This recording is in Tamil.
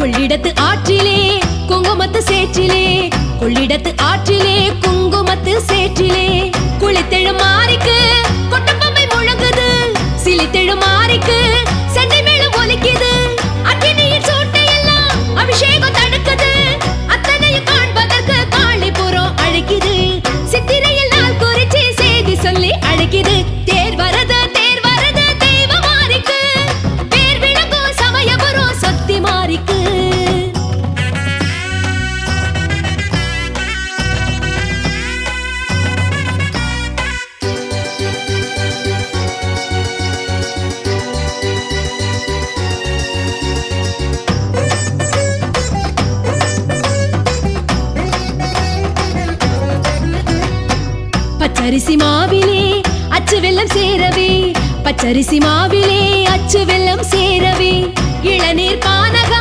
கொள்ளிடத்து ஆற்றிலே குங்குமத்து சேற்றிலே. கொள்ளிடத்து ஆற்றிலே குங்குமத்து சேற்றிலே. குளித்தெழு மாறிக்கு கொட்டம்பமை முழங்குது. சிலித்தெழு மாறிக்கு சென்னை மேல ஒலிக்குது. அக்கினியின் சோட்டை எல்லாம் அபிஷேகம் தடுக்குது. அத்தனையும் காண்பதற்கு காளிபுரம் அழைக்குது. சித்திரையில் நாள் குறிச்சு பச்சரிசி மாவிலே அச்சு வெள்ளம் சேரவே. பச்சரிசி மாவிலே அச்சு வெள்ளம் சேரவே. இளநீர் பானகம்